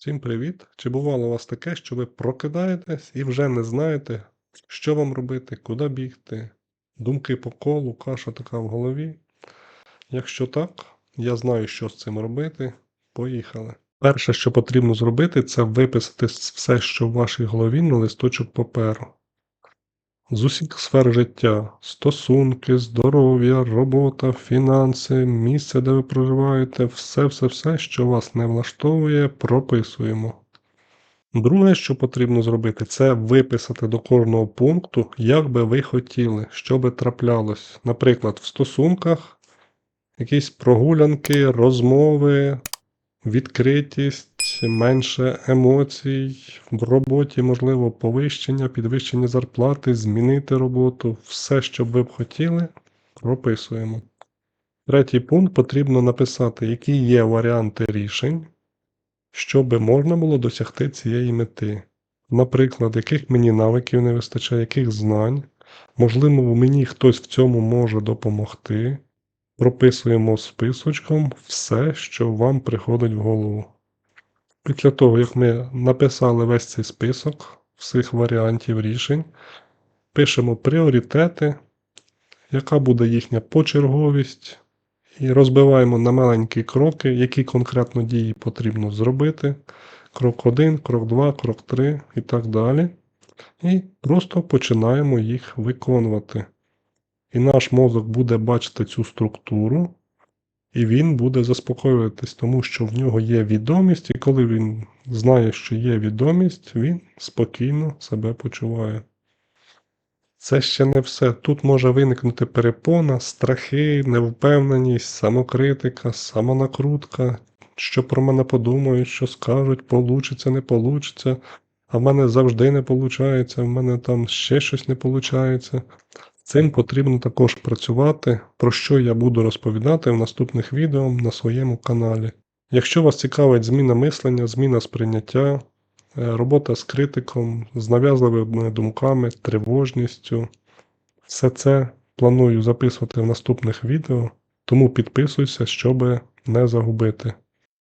Всім привіт! Чи бувало у вас таке, що ви прокидаєтесь і вже не знаєте, що вам робити, куди бігти? Думки по колу, каша така в голові? Якщо так, я знаю, що з цим робити. Поїхали. Перше, що потрібно зробити, це виписати все, що в вашій голові на листочок паперу. З усіх сфер життя: стосунки, здоров'я, робота, фінанси, місце, де ви проживаєте, все-все-все, що вас не влаштовує, прописуємо. Друге, що потрібно зробити, це виписати до кожного пункту, як би ви хотіли, що би траплялось. Наприклад, в стосунках якісь прогулянки, розмови, відкритість, менше емоцій, в роботі, можливо, повищення, підвищення зарплати, змінити роботу, все, що ви б хотіли, прописуємо. Третій пункт потрібно написати, які є варіанти рішень, щоб можна було досягти цієї мети. Наприклад, яких мені навиків не вистачає, яких знань, можливо, мені хтось в цьому може допомогти. Прописуємо списочком все, що вам приходить в голову. Після того, як ми написали весь цей список всіх варіантів рішень, пишемо пріоритети, яка буде їхня почерговість, і розбиваємо на маленькі кроки, які конкретно дії потрібно зробити. Крок 1, крок 2, крок 3 і так далі. І просто починаємо їх виконувати. І наш мозок буде бачити цю структуру, і він буде заспокоюватись, тому що в нього є відомість, і коли він знає, що є відомість, він спокійно себе почуває. Це ще не все. Тут може виникнути перепона, страхи, невпевненість, самокритика, самонакрутка, що про мене подумають, що скажуть, получиться, не получиться, а в мене завжди не виходить, в мене там ще щось не виходить. Цим потрібно також працювати, про що я буду розповідати в наступних відео на своєму каналі. Якщо вас цікавить зміна мислення, зміна сприйняття, е, робота з критиком, з нав'язливими думками, тривожністю, все це планую записувати в наступних відео, тому підписуйся, щоб не загубити.